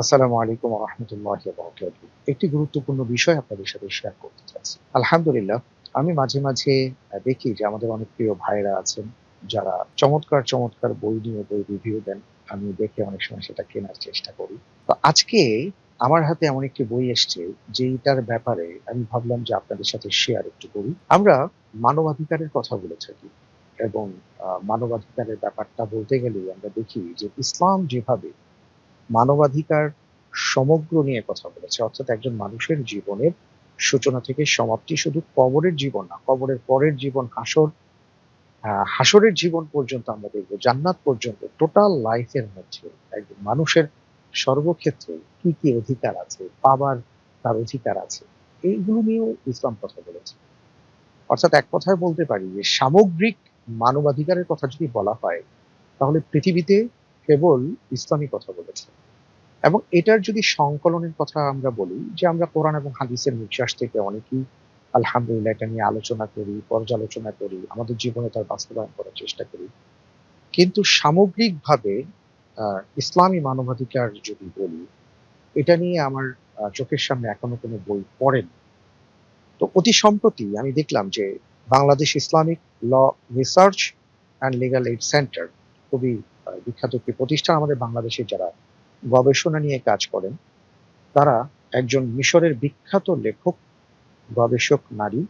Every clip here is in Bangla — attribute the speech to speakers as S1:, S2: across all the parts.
S1: আসসালামু আলাইকুম রহমতুল্লাহ একটি গুরুত্বপূর্ণ বিষয় আপনাদের সাথে শেয়ার করতে চাচ্ছি। আলহামদুলিল্লাহ, আমি মাঝে মাঝে দেখি যে আমাদের অনেক প্রিয় ভাইরা আছেন যারা চমৎকার চমৎকার বই নিয়ে বই রিভিউ দেন। আমি দেখে অনেক সময় সেটা কেনার চেষ্টা করি। তো আজকে আমার হাতে এমন একটি বই এসছে যেটার ব্যাপারে আমি ভাবলাম যে আপনাদের সাথে শেয়ার একটু করি। আমরা মানবাধিকারের কথা বলে থাকি এবং মানবাধিকারের ব্যাপারটা বলতে গেলে আমরা দেখি যে ইসলাম যেভাবে মানবাধিকার সমগ্র নিয়ে কথা বলেছে। অর্থাৎ একজন মানুষের জীবনের সূচনা থেকে সমাপ্তি শুধু কবরের জীবন না, কবরের পরের জীবন, হাসর হাসরের জীবন পর্যন্ত আমরা দেখব। জান্নাত পর্যন্ত টোটাল লাইফের মধ্যে একজন মানুষের সর্বক্ষেত্রে কি কি অধিকার আছে পাবার তার অধিকার আছে, এইগুলো নিয়েও ইসলাম কথা বলেছে। অর্থাৎ এক কথায় বলতে পারি যে সামগ্রিক মানবাধিকারের কথা যদি বলা হয়, তাহলে পৃথিবীতে কেবল ইসলামী কথা বলেছে। এবং এটার যদি সংকলনের কথা আমরা বলি, যে আমরা কোরআন এবং হাদিসের নিঃশ্বাস থেকে অনেকেই আলহামদুলিল্লাহ এটা নিয়ে আলোচনা করি, পর্যালোচনা করি, আমাদের জীবনে তার বাস্তবায়ন করার চেষ্টা করি। কিন্তু সামগ্রিকভাবে ইসলামী মানবাধিকার যদি বলি, এটা নিয়ে আমার চোখের সামনে এখনও কোনো বই পড়েন। তো অতি সম্প্রতি আমি দেখলাম যে Bangladesh Islamic law research and legal aid centre, খুবই বিখ্যাত একটি প্রতিষ্ঠান আমাদের বাংলাদেশে যারা গবেষণা নিয়ে কাজ করেন, তারা একজন মিশরের বিখ্যাত লেখক, গবেষক নারী,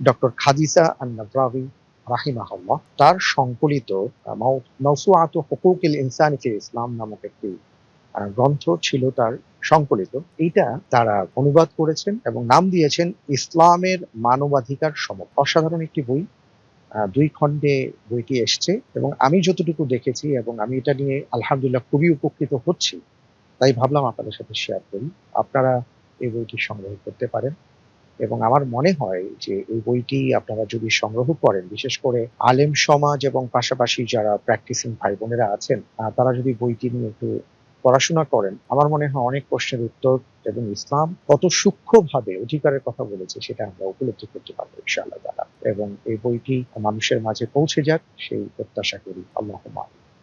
S1: ডক্টর খাদিজা আন্নাব্রাভি রাহিমাহাল্লাহ। তার সংকলিত মৌসুআত ইসলাম নামক একটি গ্রন্থ ছিল তার সংকলিত। এইটা তারা অনুবাদ করেছেন এবং নাম দিয়েছেন ইসলামের মানবাধিকার সম অসাধারণ একটি বই। দুই খণ্ডে বইটি এসছে এবং আমি যতটুকু দেখেছি এবং আমি এটা নিয়ে আলহামদুলিল্লাহ খুবই উপকৃত হচ্ছি, তাই ভাবলাম আপনাদের সাথে শেয়ার করি। আপনারা এই বইটি সংগ্রহ করতে পারেন এবং আমার মনে হয় যে এই বইটি আপনারা যদি সংগ্রহ করেন, বিশেষ করে আলেম সমাজ এবং পাশাপাশি যারা প্র্যাকটিসিং ভাই বোনেরা আছেন তারা যদি বইটি নিয়ে একটু পড়াশোনা করেন, আমার মনে হয় অনেক প্রশ্নের উত্তর এবং ইসলাম কত সূক্ষ্মভাবে অধিকারের কথা বলেছে সেটা আমরা উপলব্ধি করতে পারব ইনশাআল্লাহ এবং এই বইটি মানুষের মাঝে পৌঁছে যাক, সেই প্রত্যাশা করি। আল্লাহ